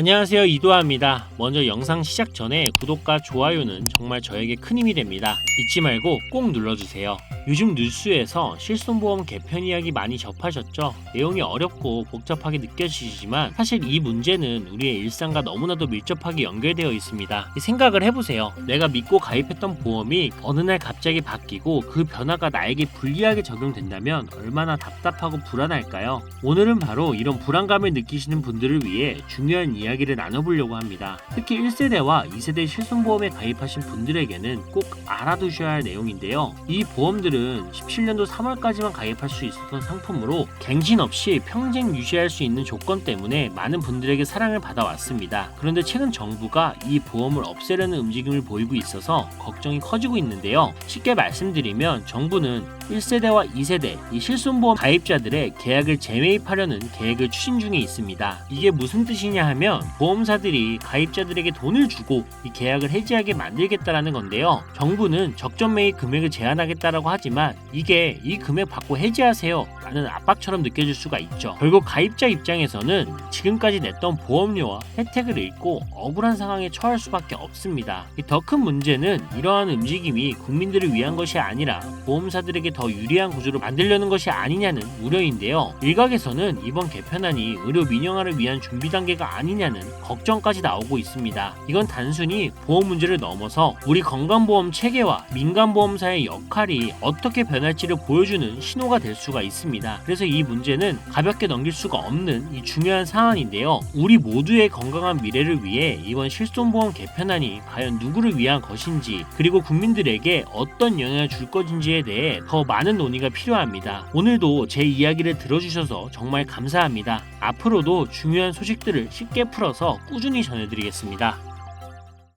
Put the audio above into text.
안녕하세요 이도아입니다. 먼저 영상 시작 전에 구독과 좋아요는 정말 저에게 큰 힘이 됩니다. 잊지 말고 꼭 눌러주세요. 요즘 뉴스에서 실손보험 개편 이야기 많이 접하셨죠? 내용이 어렵고 복잡하게 느껴지시지만 사실 이 문제는 우리의 일상과 너무나도 밀접하게 연결되어 있습니다. 생각을 해보세요. 내가 믿고 가입했던 보험이 어느 날 갑자기 바뀌고 그 변화가 나에게 불리하게 적용된다면 얼마나 답답하고 불안할까요? 오늘은 바로 이런 불안감을 느끼시는 분들을 위해 중요한 이야기 를 나눠보려고 합니다. 특히 1세대와 2세대 실손보험에 가입하신 분들에게는 꼭 알아두셔야 할 내용인데요. 이 보험들은 17년도 3월까지만 가입할 수 있었던 상품으로 갱신 없이 평생 유지할 수 있는 조건 때문에 많은 분들에게 사랑을 받아왔습니다. 그런데 최근 정부가 이 보험을 없애려는 움직임을 보이고 있어서 걱정이 커지고 있는데요. 쉽게 말씀드리면 정부는 1세대와 2세대 이 실손보험 가입자들의 계약을 재매입하려는 계획을 추진 중에 있습니다. 이게 무슨 뜻이냐 하면 보험사들이 가입자들에게 돈을 주고 이 계약을 해지하게 만들겠다라는 건데요. 정부는 적정 매입 금액을 제한하겠다라고 하지만 이게 이 금액 받고 해지하세요 라는 압박처럼 느껴질 수가 있죠. 결국 가입자 입장에서는 지금까지 냈던 보험료와 혜택을 잃고 억울한 상황에 처할 수밖에 없습니다. 더 큰 문제는 이러한 움직임이 국민들을 위한 것이 아니라 보험사들에게 더 유리한 구조를 만들려는 것이 아니냐는 우려인데요. 일각에서는 이번 개편안이 의료 민영화를 위한 준비 단계가 아니냐는 걱정까지 나오고 있습니다. 이건 단순히 보험 문제를 넘어서 우리 건강보험 체계와 민간보험사의 역할이 어떻게 변할지를 보여주는 신호가 될 수가 있습니다. 그래서 이 문제는 가볍게 넘길 수가 없는 이 중요한 사안인데요. 우리 모두의 건강한 미래를 위해 이번 실손보험 개편안이 과연 누구를 위한 것인지 그리고 국민들에게 어떤 영향을 줄 것인지에 대해 더 많은 논의가 필요합니다. 오늘도 제 이야기를 들어주셔서 정말 감사합니다. 앞으로도 중요한 소식들을 쉽게 풀어서 꾸준히 전해드리겠습니다.